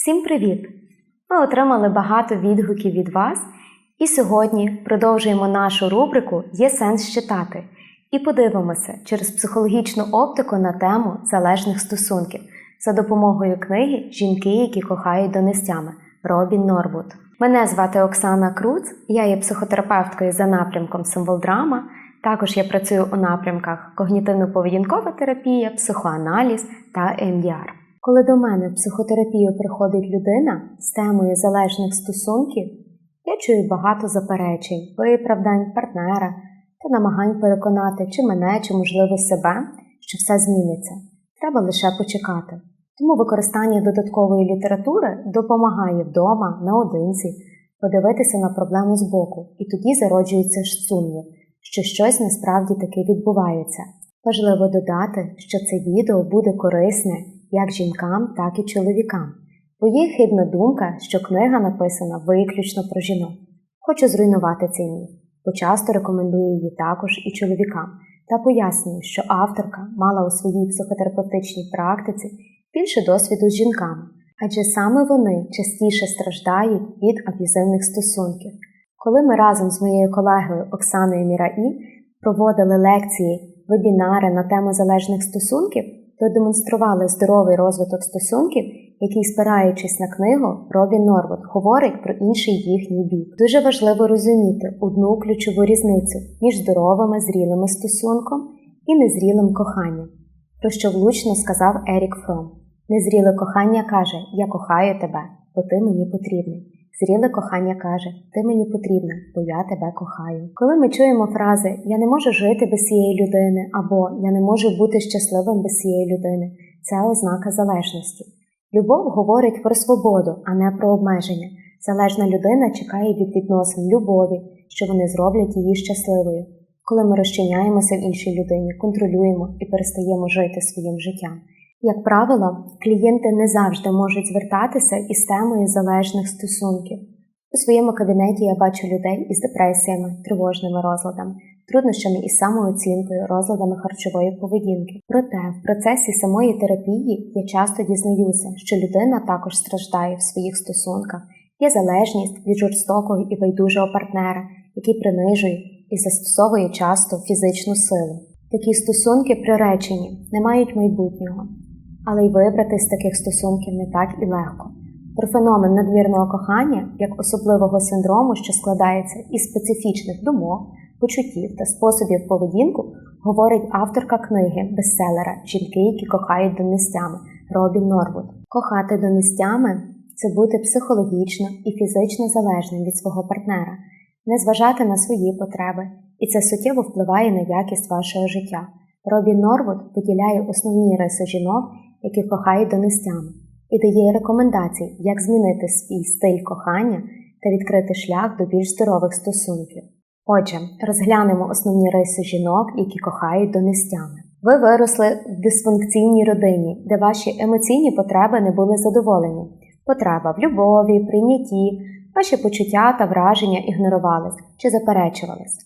Всім привіт! Ми отримали багато відгуків від вас, і сьогодні продовжуємо нашу рубрику Є сенс читати і подивимося через психологічну оптику на тему залежних стосунків за допомогою книги Жінки, які кохають донестями Робін Норвуд. Мене звати Оксана Круц, я є психотерапевткою за напрямком символ-драма. Також я працюю у напрямках когнітивно-поведінкова терапія, психоаналіз та МДР. Коли до мене в психотерапію приходить людина з темою залежних стосунків, я чую багато заперечень, виправдань партнера та намагань переконати чи мене, чи, можливо, себе, що все зміниться. Треба лише почекати. Тому використання додаткової літератури допомагає вдома, наодинці, подивитися на проблему збоку, і тоді зароджується ж сумнів, що щось насправді таки відбувається. Важливо додати, що це відео буде корисне як жінкам, так і чоловікам, бо є хибна думка, що книга написана виключно про жінок. Хочу зруйнувати цей міф, бо часто рекомендую її також і чоловікам, та пояснюю, що авторка мала у своїй психотерапевтичній практиці більше досвіду з жінками, адже саме вони частіше страждають від аб'юзивних стосунків. Коли ми разом з моєю колегою Оксаною Міраї проводили лекції, вебінари на тему залежних стосунків, то демонстрували здоровий розвиток стосунків, який, спираючись на книгу, Робін Норвуд говорить про інший їхній бік. Дуже важливо розуміти одну ключову різницю між здоровими зрілими стосунком і незрілим коханням, про що влучно сказав Ерік Фром. Незріле кохання каже Я кохаю тебе, бо ти мені потрібний. Зріле кохання каже Ти мені потрібна, бо я тебе кохаю. Коли ми чуємо фрази Я не можу жити без цієї людини або Я не можу бути щасливим без цієї людини, це ознака залежності. Любов говорить про свободу, а не про обмеження. Залежна людина чекає від відносин любові, що вони зроблять її щасливою. Коли ми розчиняємося в іншій людині, контролюємо і перестаємо жити своїм життям. Як правило, клієнти не завжди можуть звертатися із темою залежних стосунків. У своєму кабінеті я бачу людей із депресіями, тривожними розладами, труднощами із самооцінкою, розладами харчової поведінки. Проте в процесі самої терапії я часто дізнаюся, що людина також страждає в своїх стосунках, є залежність від жорстокого і байдужого партнера, який принижує і застосовує часто фізичну силу. Такі стосунки приречені, не мають майбутнього але й вибрати з таких стосунків не так і легко. Про феномен надмірного кохання як особливого синдрому, що складається із специфічних думок, почуттів та способів поведінку, говорить авторка книги бестселера Жінки, які кохають донестями Робін Норвуд. Кохати донестями це бути психологічно і фізично залежним від свого партнера, не зважати на свої потреби, і це суттєво впливає на якість вашого життя. Робін Норвуд виділяє основні риси жінок, які кохають донестями, і дає рекомендації, як змінити свій стиль кохання та відкрити шлях до більш здорових стосунків. Отже, розглянемо основні риси жінок, які кохають донестями. Ви виросли в дисфункційній родині, де ваші емоційні потреби не були задоволені. Потреба в любові, прийнятті, ваші почуття та враження ігнорувались чи заперечувались.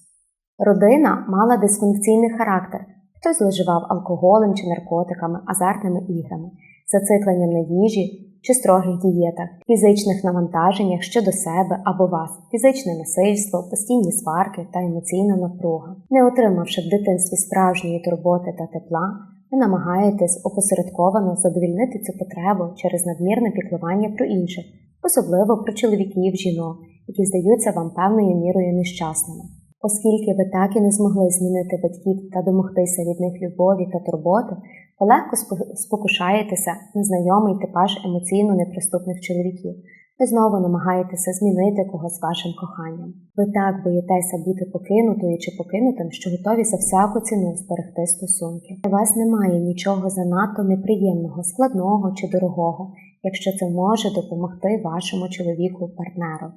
Родина мала дисфункційний характер, Хтось зловживав алкоголем чи наркотиками, азартними іграми, зацикленням на їжі чи строгих дієтах, фізичних навантаженнях щодо себе або вас, фізичне насильство, постійні сварки та емоційна напруга. Не отримавши в дитинстві справжньої турботи та тепла, ви намагаєтесь опосередковано задовільнити цю потребу через надмірне піклування про інших, особливо про чоловіків, жінок, які здаються вам певною мірою нещасними. Оскільки ви так і не змогли змінити батьків та домогтися від них любові та турботи, ви легко спокушаєтеся на знайомий типаж емоційно неприступних чоловіків. Ви знову намагаєтеся змінити когось вашим коханням. Ви так боїтеся бути покинутою чи покинутим, що готові за всяку ціну зберегти стосунки. У вас немає нічого занадто неприємного, складного чи дорогого, якщо це може допомогти вашому чоловіку-партнеру.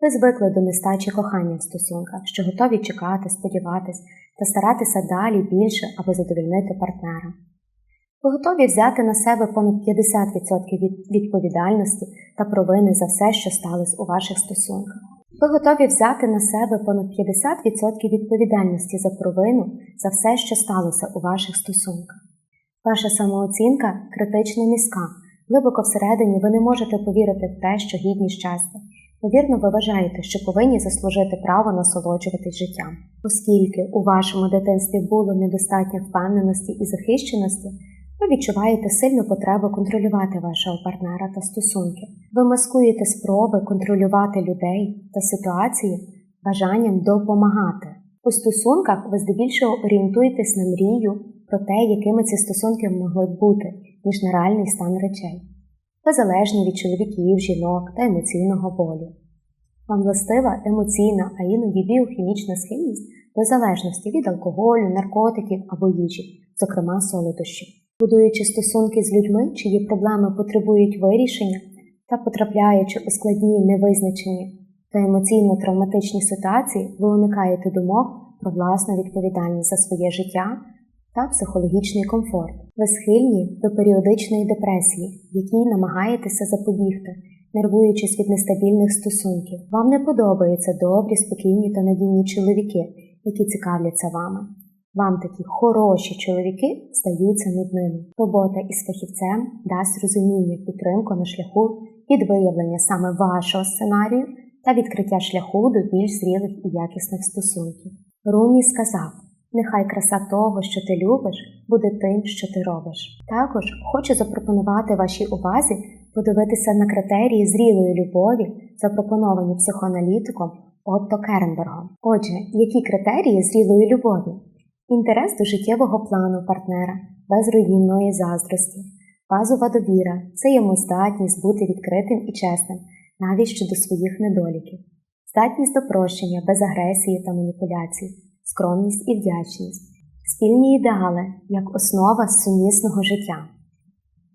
Ви звикли до нестачі кохання в стосунках, що готові чекати, сподіватись та старатися далі більше, аби задовольнити партнера. Ви готові взяти на себе понад 50% відповідальності та провини за все, що сталося у ваших стосунках. Ви готові взяти на себе понад 50% відповідальності за провину за все, що сталося у ваших стосунках. Ваша самооцінка критично низька, Глибоко всередині ви не можете повірити в те, що гідні щастя. Ймовірно, ви вважаєте, що повинні заслужити право насолоджуватись життям. Оскільки у вашому дитинстві було недостатньо впевненості і захищеності, ви відчуваєте сильну потребу контролювати вашого партнера та стосунки. Ви маскуєте спроби контролювати людей та ситуації бажанням допомагати. У стосунках ви здебільшого орієнтуєтесь на мрію про те, якими ці стосунки могли б бути, ніж на реальний стан речей. Ви залежні від чоловіків, жінок та емоційного болю. Вам властива емоційна, а іноді біохімічна схильність до залежності від алкоголю, наркотиків або їжі, зокрема солодощів. Будуючи стосунки з людьми, чиї проблеми потребують вирішення та потрапляючи у складні невизначені та емоційно травматичні ситуації, ви уникаєте думок про власну відповідальність за своє життя та психологічний комфорт. Ви схильні до періодичної депресії, якій намагаєтеся запобігти, нервуючись від нестабільних стосунків. Вам не подобаються добрі, спокійні та надійні чоловіки, які цікавляться вами. Вам такі хороші чоловіки здаються нудними. Робота із фахівцем дасть розуміння підтримку на шляху від виявлення саме вашого сценарію та відкриття шляху до більш зрілих і якісних стосунків. Румі сказав: Нехай краса того, що ти любиш, буде тим, що ти робиш. Також хочу запропонувати вашій увазі подивитися на критерії зрілої любові, запропоновані психоаналітиком Отто Кернбергом. Отже, які критерії зрілої любові? Інтерес до життєвого плану партнера, без руйнівної заздрості, базова довіра, взаємоздатність бути відкритим і чесним, навіть щодо своїх недоліків, здатність до прощення без агресії та маніпуляцій, скромність і вдячність, спільні ідеали як основа сумісного життя,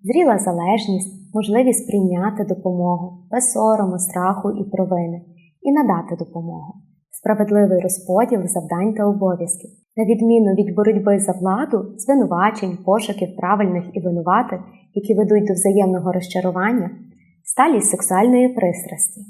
зріла залежність, можливість прийняти допомогу без сорому, страху і провини, і надати допомогу, справедливий розподіл завдань та обов'язків. На відміну від боротьби за владу, звинувачень, пошуків правильних і винуватих, які ведуть до взаємного розчарування, сталість сексуальної пристрасті,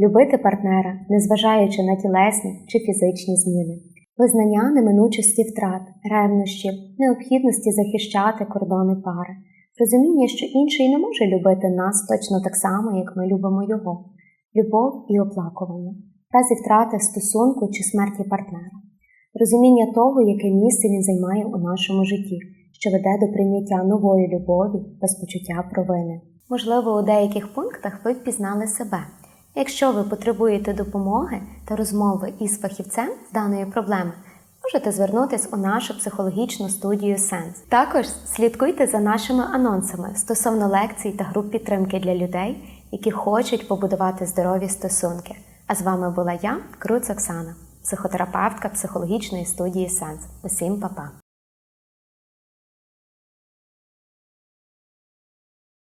любити партнера, незважаючи на тілесні чи фізичні зміни, визнання неминучості втрат, ревнощів, необхідності захищати кордони пари, розуміння, що інший не може любити нас точно так само, як ми любимо його, любов і оплакування, в разі втрати стосунку чи смерті партнера розуміння того, яке місце він займає у нашому житті, що веде до прийняття нової любові без почуття провини. Можливо, у деяких пунктах ви впізнали себе. Якщо ви потребуєте допомоги та розмови із фахівцем з даної проблеми, можете звернутися у нашу психологічну студію Сенс. Також слідкуйте за нашими анонсами стосовно лекцій та груп підтримки для людей, які хочуть побудувати здорові стосунки. А з вами була я, Круц Оксана психотерапевтка психологічної студії Сенс. Усім па-па!